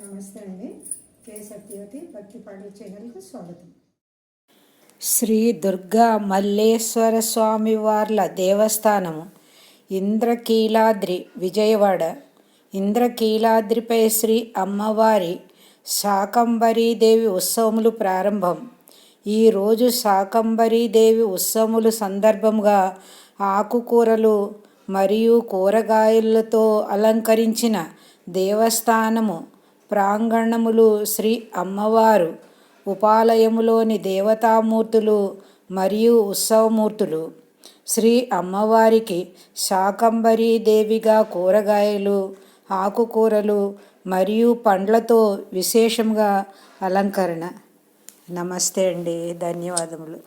నమస్తే అండి. కే సత్యవతి భక్తి పాటల ఛానల్కు స్వాగతం. శ్రీ దుర్గా మల్లేశ్వర స్వామి వార్ల దేవస్థానము ఇంద్రకీలాద్రి విజయవాడ. ఇంద్రకీలాద్రిపై శ్రీ అమ్మవారి శాకంబరీదేవి ఉత్సవములు ప్రారంభం. ఈరోజు శాకంబరీదేవి ఉత్సవములు సందర్భంగా ఆకుకూరలు మరియు కూరగాయలతో అలంకరించిన దేవస్థానము ప్రాంగణములు శ్రీ అమ్మవారు ఉపాలయములోని దేవతామూర్తులు మరియు ఉత్సవమూర్తులు. శ్రీ అమ్మవారికి శాకంబరీ దేవిగా కూరగాయలు ఆకుకూరలు మరియు పండ్లతో విశేషంగా అలంకరణ. నమస్తే అండి ధన్యవాదములు.